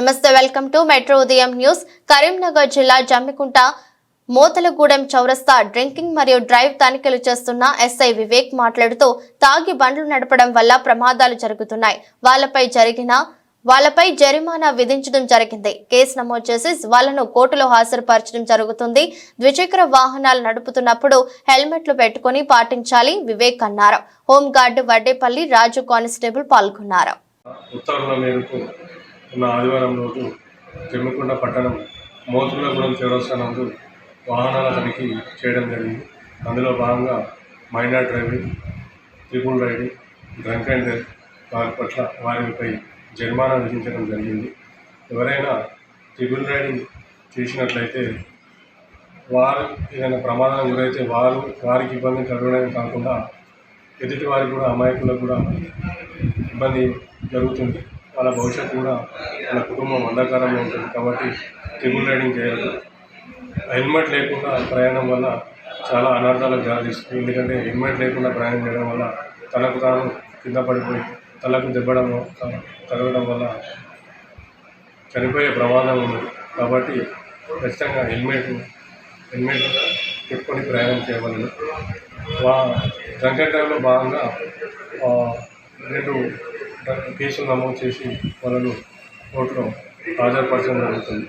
నమస్తే welcome to metro Udayam news. Karimnagar జిల్లా జమ్మికుంట మోతలగూడెం చౌరస్తా డ్రింకింగ్ మరియు డ్రైవ్ తనిఖీలు చేస్తున్న ఎస్ఐ వివేక్ మాట్లాడుతూ తాగి బండ్లు నడపడం వల్ల ప్రమాదాలు జరుగుతున్నాయి. వాళ్ళపై జరిగిన వాళ్ళపై జరిమానా విధించడం జరిగింది. కేసు నమోదు చేసి వాళ్ళను కోర్టులో హాజరుపరచడం జరుగుతుంది. ద్విచక్ర వాహనాలు నడుపుతున్నప్పుడు హెల్మెట్లు పెట్టుకుని పాటించాలి వివేక్ అన్నారు. హోంగార్డు వడ్డేపల్లి రాజు కానిస్టేబుల్ పాల్గొన్నారు. ఉన్న ఆదివారం రోజు జమ్మికొండ పట్టణం మోతులగూడెం చౌరస్తా వాహనాల తనిఖీ చేయడం జరిగింది. అందులో భాగంగా minor driving triple riding drunk and drive వారి పట్ల వారిపై జరిమానా విధించడం జరిగింది. ఎవరైనా త్రిపుల్ రైడింగ్ చేసినట్లయితే వారు ఏదైనా ప్రమాదం గురైతే వారు వారికి ఇబ్బంది కలగడమే కాకుండా ఎదుటి వారికి కూడా అమాయకులకు కూడా ఇబ్బంది జరుగుతుంది. వాళ్ళ భవిష్యత్తు కూడా వాళ్ళ కుటుంబం అంధకారంలో ఉంటుంది కాబట్టి ట్రిపుల్ రైడింగ్ చేయాలి. హెల్మెట్ లేకుండా ప్రయాణం వల్ల చాలా అనర్థాలకు దారితీస్తుంది ఎందుకంటే హెల్మెట్ లేకుండా ప్రయాణం చేయడం వల్ల తలకు తాను కింద పడిపోయి తలకు దెబ్బడం తగలడం వల్ల చనిపోయే ప్రమాదం ఉంది కాబట్టి ఖచ్చితంగా హెల్మెట్ హెల్మెట్ పెట్టుకొని ప్రయాణం చేయవలను. వా జంకెట్ టైంలో భాగంగా రెండు కేసులు నమోదు చేసి వాళ్ళను కోర్టులో హాజరుపరచడం జరుగుతుంది.